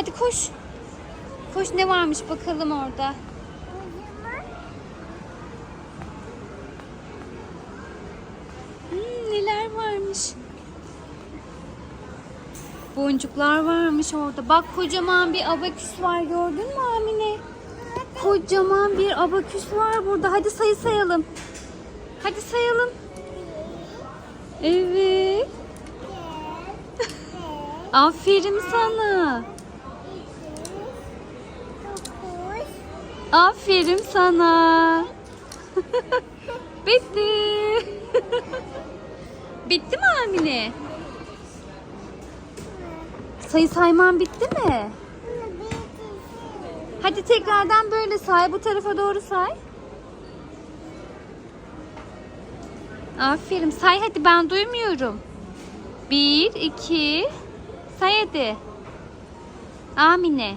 Hadi koş. Koş ne varmış bakalım orada. Hmm, neler varmış. Boncuklar varmış orada. Bak kocaman bir abaküs var gördün mü Amine? Kocaman bir abaküs var burada. Hadi sayı sayalım. Hadi sayalım. Evet. Aferin sana. Aferin sana. Bitti. bitti mi Amine? Sayı sayman bitti mi? Hadi tekrardan böyle say. Bu tarafa doğru say. Aferin. Say hadi ben duymuyorum. Bir, iki. Say hadi. Amine.